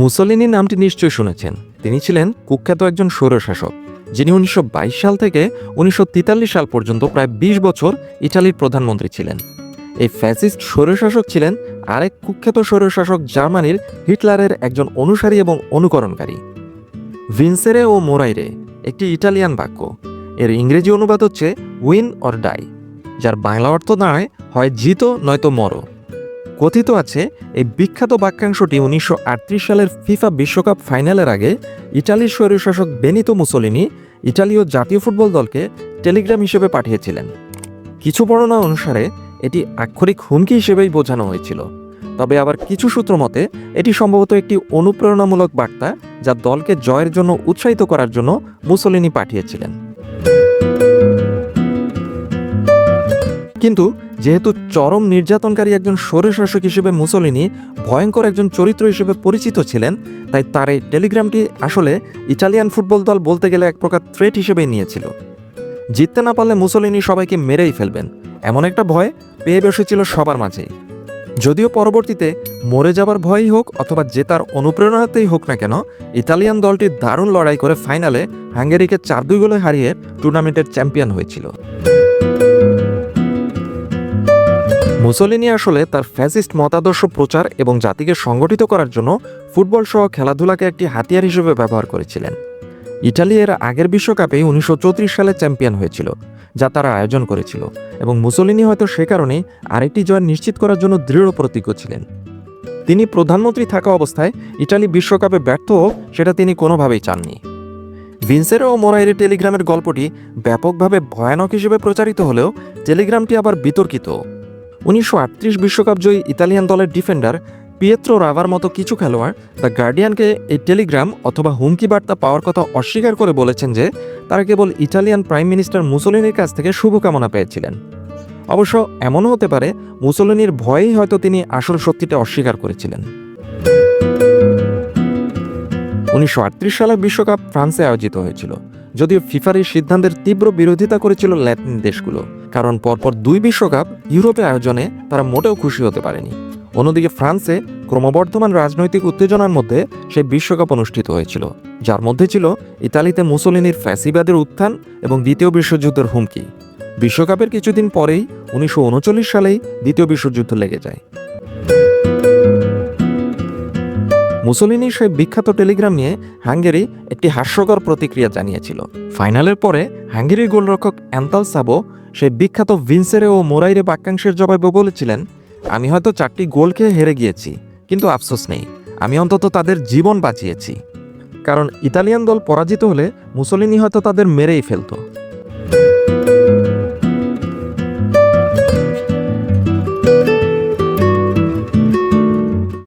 মুসলিনি নামটি নিশ্চয়ই শুনেছেন। তিনি ছিলেন কুখ্যাত একজন স্বৈরশাসক, যিনি উনিশশো বাইশ সাল থেকে উনিশশো তেতাল্লিশ সাল পর্যন্ত প্রায় ২০ বছর ইটালির প্রধানমন্ত্রী ছিলেন। এই ফ্যাসিস্ট স্বৈরশাসক ছিলেন আরেক কুখ্যাত স্বৈরশাসক জার্মানির হিটলারের একজন অনুসারী এবং অনুকরণকারী। ভিনসেরে ও মোরাইরে একটি ইটালিয়ান বাক্য। এর ইংরেজি অনুবাদ হচ্ছে উইন অর ডাই যার বাংলা অর্থ দাঁড়ায় হয় জিতো নয়তো মরো কথিত আছে, এই বিখ্যাত বাক্যাংশটি উনিশশো আটত্রিশ সালের ফিফা বিশ্বকাপ ফাইনালের আগে ইটালির স্বৈরশাসক বেনিতো মুসোলিনি ইটালীয় জাতীয় ফুটবল দলকে টেলিগ্রাম হিসেবে পাঠিয়েছিলেন। কিছু বর্ণনা অনুসারে, এটি আক্ষরিক হুমকি হিসেবেই বোঝানো হয়েছিল। তবে আবার কিছু সূত্র মতে, এটি সম্ভবত একটি অনুপ্রেরণামূলক বার্তা যা দলকে জয়ের জন্য উৎসাহিত করার জন্য মুসোলিনি পাঠিয়েছিলেন। কিন্তু যেহেতু চরম নির্যাতনকারী একজন স্বৈরশাসক হিসেবে মুসোলিনি ভয়ঙ্কর একজন চরিত্র হিসেবে পরিচিত ছিলেন, তাই তার এই টেলিগ্রামটি আসলে ইটালিয়ান ফুটবল দল বলতে গেলে এক প্রকার থ্রেট হিসেবেই নিয়েছিল। জিততে না পারলে মুসোলিনি সবাইকে মেরেই ফেলবেন, এমন একটা ভয় পেয়ে বসেছিল সবার মাঝেই। যদিও পরবর্তীতে মরে যাবার ভয়ই হোক অথবা জেতার অনুপ্রেরণাতেই হোক না কেন ইতালিয়ান দলটি দারুণ লড়াই করে ফাইনালে হাঙ্গেরিকে চার দুই গোলে হারিয়ে টুর্নামেন্টের চ্যাম্পিয়ন হয়েছিল। মুসোলিনি আসলে তার ফ্যাসিস্ট মতাদর্শ প্রচার এবং জাতিকে সংগঠিত করার জন্য ফুটবল সহ খেলাধুলাকে একটি হাতিয়ার হিসেবে ব্যবহার করেছিলেন। ইটালি এর আগের বিশ্বকাপে উনিশশো চৌত্রিশ সালে চ্যাম্পিয়ন হয়েছিল, যা তারা আয়োজন করেছিল এবং মুসোলিনি হয়তো সে কারণেই আরেকটি জয় নিশ্চিত করার জন্য দৃঢ় প্রতিজ্ঞ ছিলেন। তিনি প্রধানমন্ত্রী থাকা অবস্থায় ইটালি বিশ্বকাপে ব্যর্থ হোক সেটা তিনি কোনোভাবেই চাননি। ভিনসেরো ও মোরাইরের টেলিগ্রামের গল্পটি ব্যাপকভাবে ভয়ানক হিসেবে প্রচারিত হলেও টেলিগ্রামটি আবার বিতর্কিত। উনিশশো বিশ্বকাপ জয়ী ইতালিয়ান দলের ডিফেন্ডার পিয়েত্রো রাভার মতো কিছু খেলোয়াড় দ্য গার্ডিয়ানকে এই টেলিগ্রাম অথবা হুমকি বার্তা পাওয়ার কথা অস্বীকার করে বলেছেন যে তারা কেবল ইটালিয়ান প্রাইম মিনিস্টার মুসোলিনির কাছ থেকে শুভকামনা পেয়েছিলেন। অবশ্য এমনও হতে পারে, মুসোলিনির ভয়েই হয়তো তিনি আসল সত্যিটা অস্বীকার করেছিলেন। উনিশশো সালের বিশ্বকাপ ফ্রান্সে আয়োজিত হয়েছিল। যদিও ফিফার এই সিদ্ধান্তের তীব্র বিরোধিতা করেছিল ল্যাটিন দেশগুলো, কারণ পরপর দুই বিশ্বকাপ ইউরোপে আয়োজনে তারা মোটেও খুশি হতে পারেনি। অন্যদিকে ফ্রান্সে ক্রমবর্ধমান রাজনৈতিক উত্তেজনার মধ্যে সেই বিশ্বকাপ অনুষ্ঠিত হয়েছিল, যার মধ্যে ছিল ইতালিতে মুসোলিনির ফ্যাসিবাদের উত্থান এবং দ্বিতীয় বিশ্বযুদ্ধের হুমকি। বিশ্বকাপের কিছুদিন পরেই উনিশশো উনচল্লিশ সালেই দ্বিতীয় বিশ্বযুদ্ধ লেগে যায়। মুসোলিনির সেই বিখ্যাত টেলিগ্রাম নিয়ে হাঙ্গেরি একটি হাস্যকর প্রতিক্রিয়া জানিয়েছিল। ফাইনালের পরে হাঙ্গেরির গোলরক্ষক অ্যান্তাল সাবো সেই বিখ্যাত ভিনসেরে ও মোরাইরে বাক্যাংশের জবাবে বলেছিলেন, আমি হয়তো চারটি গোল খেয়ে হেরে গিয়েছি, কিন্তু আফসোস নেই, আমি অন্তত তাদের জীবন বাঁচিয়েছি। কারণ ইতালিয়ান দল পরাজিত হলে মুসোলিনি হয়তো তাদের মেরেই ফেলতো।